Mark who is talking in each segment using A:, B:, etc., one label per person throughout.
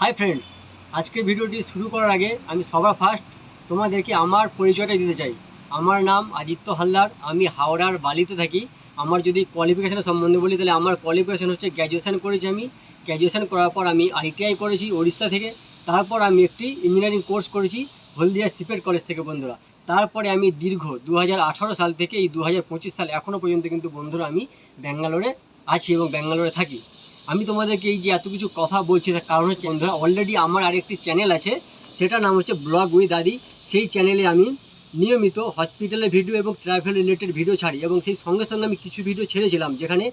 A: Hi friends আজকের ভিডিওটি শুরু করার আগে আমি সবার ফার্স্ট তোমাদেরকে আমার পরিচয়টা দিতে চাই। আমার নাম আদিত্য হালদার, আমি হাওড়ার বালিতে থাকি। আমার যদি কোয়ালিফিকেশনের সম্বন্ধে বলি, তাহলে আমার কোয়ালিফিকেশান হচ্ছে গ্র্যাজুয়েশান করেছি আমি। গ্র্যাজুয়েশান করার পর আমি আইটিআই করেছি উড়িষ্যা থেকে। তারপর আমি একটি ইঞ্জিনিয়ারিং কোর্স করেছি হলদিয়া সিপেট কলেজ থেকে বন্ধুরা। তারপরে আমি দীর্ঘ দু হাজার আঠারো সাল থেকে এই দু হাজার পঁচিশ সাল এখনও পর্যন্ত কিন্তু বন্ধুরা আমি ব্যাঙ্গালোরে আছি এবং ব্যাঙ্গালোরে থাকি। আমি তোমাদেরকে এই যে এত কিছু কথা বলছি, তার কারণ হচ্ছে, বন্ধুরা অলরেডি আমার আরেকটি চ্যানেল আছে, সেটার নাম হচ্ছে ব্লগ উই দাদি সেই চ্যানেলে আমি নিয়মিত হসপিটালের ভিডিও এবং ট্রাভেল রিলেটেড ভিডিও ছাড়ি এবং সেই সঙ্গে সঙ্গে আমি কিছু ভিডিও ছেড়েছিলাম, যেখানে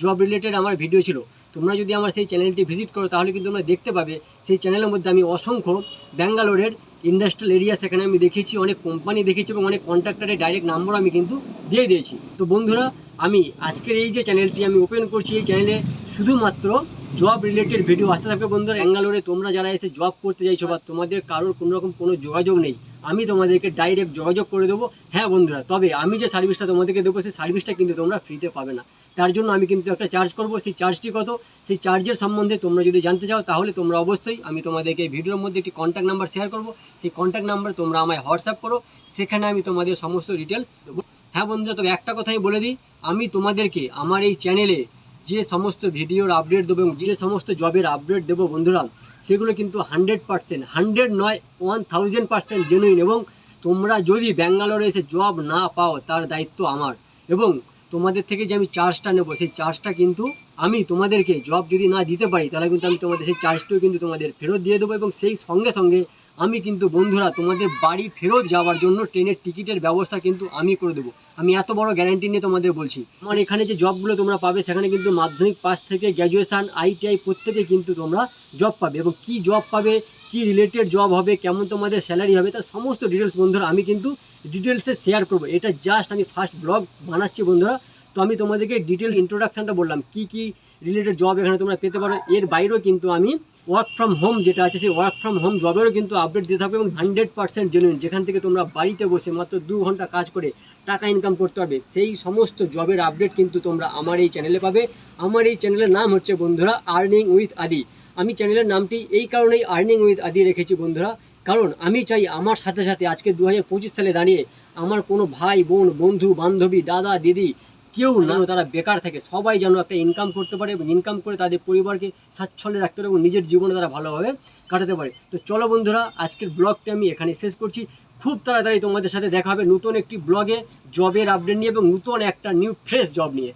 A: জব রিলেটেড আমার ভিডিও ছিল। তোমরা যদি আমার সেই চ্যানেলটি ভিজিট করো, তাহলে কিন্তু তোমরা দেখতে পাবে, সেই চ্যানেলের মধ্যে আমি অসংখ্য ব্যাঙ্গালোরের ইন্ডাস্ট্রিয়াল এরিয়া সেখানে আমি দেখেছি, অনেক কোম্পানি দেখেছি এবং অনেক কন্ট্রাক্টারের ডাইরেক্ট নাম্বার আমি কিন্তু দিয়ে দিয়েছি। তো বন্ধুরা, আমি আজকের এই যে চ্যানেলটি আমি ওপেন করছি, এই চ্যানেলে শুধুমাত্র জব রিলেটেড ভিডিও আসতে থাকবে বন্ধুরা। ব্যাঙ্গালোরে তোমরা যারা এসে জব করতে চাইছো বা তোমাদের কারোর কোনোরকম কোনো যোগাযোগ নেই আমি তোমাদেরকে ডাইরেক্ট যোগাযোগ করে দেবো। হ্যাঁ বন্ধুরা, তবে আমি যে সার্ভিসটা তোমাদেরকে দেবো, সেই সার্ভিসটা কিন্তু তোমরা ফ্রিতে পাবে না। তার জন্য আমি কিন্তু একটা চার্জ করব। সেই চার্জটি কত? সেই চার্জের সম্বন্ধে তোমরা যদি জানতে চাও, তাহলে তোমরা অবশ্যই আমি তোমাদেরকে এই ভিডিওর মধ্যে একটি কন্ট্যাক্ট নাম্বার শেয়ার করব। সেই কন্ট্যাক্ট নাম্বার তোমরা আমায় হোয়াটসঅ্যাপ করো। সেখানে আমি তোমাদের সমস্ত ডিটেলস দেবো। হ্যাঁ বন্ধুরা, তবে একটা কথাই বলে দিই। আমি তোমাদেরকে, আমার এই চ্যানেলে যে সমস্ত ভিডিওর আপডেট দেবো এবং যে সমস্ত জবের আপডেট দেবো বন্ধুরা, সেগুলো কিন্তু হান্ড্রেড পার্সেন্ট হান্ড্রেড নয় ওয়ান থাউজেন্ড পার্সেন্ট জেনুইন এবং তোমরা যদি ব্যাঙ্গালোরে এসে জব না পাও, তার দায়িত্ব আমার। এবং তোমাদের থেকে যে আমি চার্জটা নেব, সেই চার্জটা কিন্তু আমি তোমাদেরকে জব যদি না দিতে পারি, তাহলে কিন্তু আমি তোমাদের সেই চার্জটাও কিন্তু তোমাদের ফেরত দিয়ে দেবো এবং সেই সঙ্গে সঙ্গে আমি কিন্তু বন্ধুরা তোমাদের বাড়ি ফেরত যাওয়ার জন্য ট্রেনের টিকিটের ব্যবস্থা কিন্তু আমি করে দেবো। আমি এত বড় গ্যারান্টি নিয়ে তোমাদের বলছি। আমার এখানে যে জবগুলো তোমরা পাবে, সেখানে কিন্তু মাধ্যমিক পাস থেকে গ্র্যাজুয়েশান আইটিআই প্রত্যেকে কিন্তু তোমরা জব পাবে এবং কি জব পাবে, কি রিলেটেড জব হবে, কেমন তোমাদের স্যালারি হবে, তার সমস্ত ডিটেলস বন্ধুরা আমি কিন্তু ডিটেলসে শেয়ার করব। এটা জাস্ট আমি ফার্স্ট ব্লগ বানাচ্ছি বন্ধুরা। তো আমি তোমাদেরকে ডিটেলস ইন্ট্রোডাকশানটা বললাম। কি কি রিলেটেড জব এখানে তোমরা পেতে পারো। এর বাইরেও কিন্তু আমি ওয়ার্ক ফ্রম হোম যেটা আছে, সেই ওয়ার্ক ফ্রম হোম জবেরও কিন্তু আপডেট দিয়ে থাকবে এবং হান্ড্রেড পার্সেন্ট জেনুইন যেখান থেকে তোমরা বাড়িতে বসে মাত্র দু ঘণ্টা কাজ করে টাকা ইনকাম করতে পারবে, সেই সমস্ত জবের আপডেট কিন্তু তোমরা আমার এই চ্যানেলে পাবে। আমার এই চ্যানেলের নাম হচ্ছে বন্ধুরা আর্নিং উইথ আদি। আমি চ্যানেলের নামটি এই কারণেই আর্নিং উইথ আদি রেখেছি বন্ধুরা। কারণ আমি চাই আমার সাথে সাথে আজকে দু হাজার পঁচিশ সালে দাঁড়িয়ে আমার কোনো ভাই বোন বন্ধু বান্ধবী দাদা দিদি কেউ না তারা বেকার থাকে। সবাই যেন একটা ইনকাম করতে পারে এবং ইনকাম করে তাদের পরিবারকে স্বাচ্ছন্দ্যে রাখতে পারে এবং নিজের জীবনে তারা ভালোভাবে কাটাতে পারে। তো চলো বন্ধুরা আজকের ব্লগটা আমি এখানে শেষ করছি। খুব তাড়াতাড়ি তোমাদের সাথে দেখা হবে নতুন একটি ব্লগে জবের আপডেট নিয়ে এবং নতুন একটা নিউ ফ্রেশ জব নিয়ে।